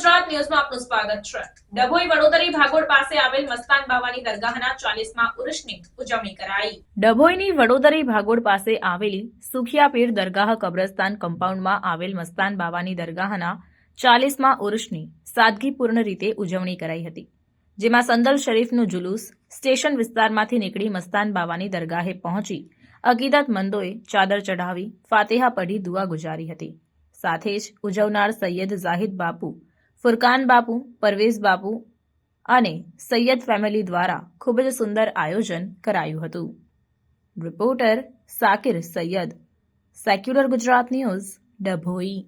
ન્યૂઝમાં આપનું સ્વાગત છે. ડભોઈ વડોદરી ભાગોળ પાસે આવેલ મસ્તાન બાવાની દરગાહના ચાલીસમાં ઉર્ષની ઉજવણી કરાઈ. ડભોઈની વડોદરી ભાગોળ પાસે આવેલી સુખિયાપીર દરગાહ કબ્રસ્તાન કમ્પાઉન્ડમાં આવેલ મસ્તાન બાવાની દરગાહના ચાલીસમાં ઉર્ષની સાદગીપૂર્ણ રીતે ઉજવણી કરાઈ હતી, જેમાં સંદલ શરીફનું જુલુસ સ્ટેશન વિસ્તારમાંથી નીકળી મસ્તાન બાવાની દરગાહે પહોંચી અકીદતમંદોએ ચાદર ચઢાવી ફાતેહા પઢી દુઆ ગુજારી હતી. સાથે જ ઉજવનાર સૈયદ ઝાહિદ બાપુ ફુરકાન બાપુ, પરવેઝ બાપુ અને સૈયદ ફેમિલી દ્વારા ખૂબ જ સુંદર આયોજન કરાયું હતું. Reporter Sakir Saiyad. Secular Gujarat news, Dabhoi.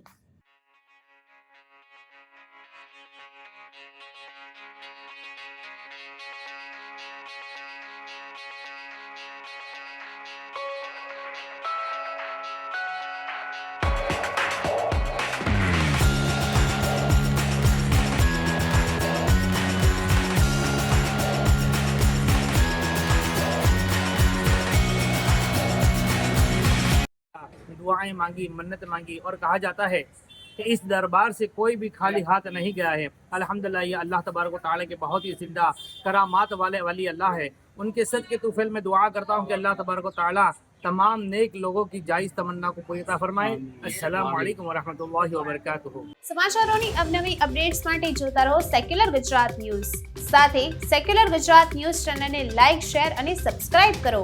दुआएं मांगी मन्नत मांगी और कहा जाता है कि इस दरबार से कोई भी खाली हाथ नहीं गया है अल्हम्दुलिल्लाह ये अल्लाह तबारक व ताला के बहुत ही जिंदा करामात वाले वाली अल्लाह है उनके सद के तुफिल में दुआ करता हूँ कि अल्लाह तबारक व ताला तमाम नेक लोगों की जायज़ तमन्ना को पूरी अता फरमाए अस्सलाम वालेकुम वरहमतुल्लाहि वबरकातुहू સમાચારોની અવનવી અપડેટ્સ માટે જોતા રહો સેક્યુલર ગુજરાત ન્યૂઝ સાથે સેક્યુલર ગુજરાત ન્યૂઝ ચેનલને લાઇક શેર અને સબસ્ક્રાઇબ કરો